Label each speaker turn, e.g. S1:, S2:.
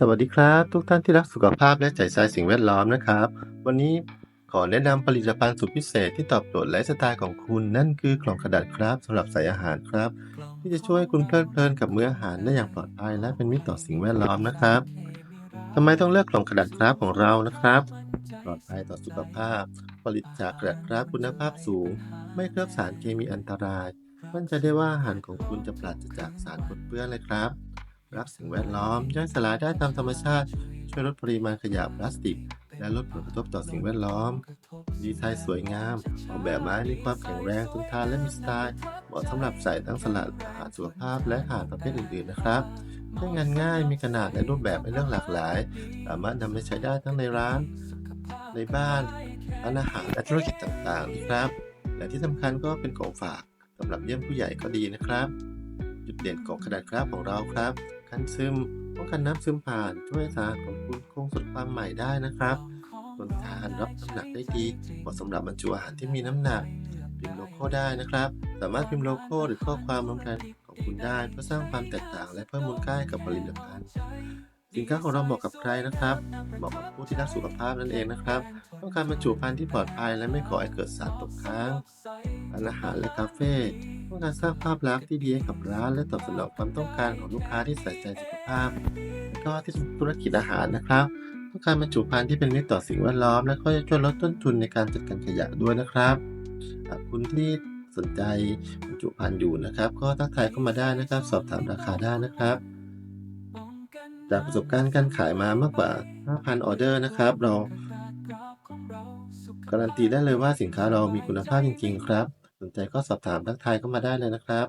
S1: สวัสดีครับ ทุกท่านที่รักสุขภาพและใส่ใจสิ่งแวดล้อมนะครับ วันนี้ขอแนะนำผลิตภัณฑ์สุดพิเศษที่ตอบโจทย์ไลฟ์สไตล์ของคุณนั่นคือกล่องกระดาษครับสำหรับใส่อาหารครับ ที่จะช่วยคุณเพลิดเพลินกับมื้ออาหารได้อย่างปลอดภัยและเป็นมิตรต่อสิ่งแวดล้อมนะครับทำไมต้องเลือกกล่องกระดาษครับของเรานะครับ ปลอดภัยต่อสุขภาพ ผลิตจากกระดาษครับคุณภาพสูง ไม่เคลือบสารเคมีอันตรายมั่นใจได้ว่าอาหารของคุณจะปราศจากสารปนเปื้อนเลยครับ รักสิ่งแวดล้อมย่อยสลายได้ตามธรรมชาติ ช่วยลดปริมาณขยะพลาสติก และลดผลกระทบต่อสิ่งแวดล้อม ดีไซน์สวยงาม ออกแบบมาให้มีความแข็งแรงทนทานและมีสไตล์ เหมาะสำหรับใส่ทั้งสลัดอาหารสุขภาพและอาหารประเภทอื่นๆนะครับใช้งานง่ายมีขนาดและรูปแบบให้เลือกหลากหลาย สามารถนำไปใช้ได้ทั้งในร้าน ในบ้านร้านอาหารและธุรกิจต่างๆนะครับและที่สำคัญก็เป็นของฝากสำหรับเยี่ยมผู้ใหญ่ก็ดีนะครับ จุดเด่นของกระดาษกราฟของเราครับกันซึมป้องกันน้ำซึมผ่านช่วยสารของคุณคงสดความใหม่ได้นะครับทนทานรับน้ำหนักได้ดีเหมาะสำหรับบรรจุอาหารที่มีน้ำหนักพิมพ์โลโก้ได้นะครับ สามารถพิมพ์โลโก้หรือข้อความบนแบรนของคุณได้เพื่อสร้างความแตกต่างและเพิ่มมูลค่าให้กับผลิตภัณฑ์สินค้าของเราเหมาะกับใครนะครับ เหมาะกับผู้ที่รักสุขภาพนั่นเองนะครับ ต้องการบรรจุภัณฑ์ที่ปลอดภัยและไม่ก่อให้เกิดสารตกค้างร้านอาหารและคาเฟ่ ต้องการสร้างภาพลักษณ์ที่ดีให้กับร้าน และตอบสนองความต้องการของลูกค้าที่ใส่ใจสุขภาพ และก็ที่ธุรกิจอาหารนะครับ ต้องการบรรจุภัณฑ์ที่เป็นมิตรต่อสิ่งแวดล้อม และก็จะช่วยลดต้นทุนในการจัดการขยะด้วยนะครับคุณที่สนใจบรรจุภัณฑ์อยู่นะครับ ก็ทักทายเข้ามาได้นะครับ สอบถามราคาได้นะครับ จากประสบการณ์การขายมามากกว่า 5,000 ออเดอร์นะครับ เราการันตีได้เลยว่าสินค้าเรามีคุณภาพจริง ๆ ครับ สนใจก็สอบถามทักทายเข้ามาได้เลยนะครับ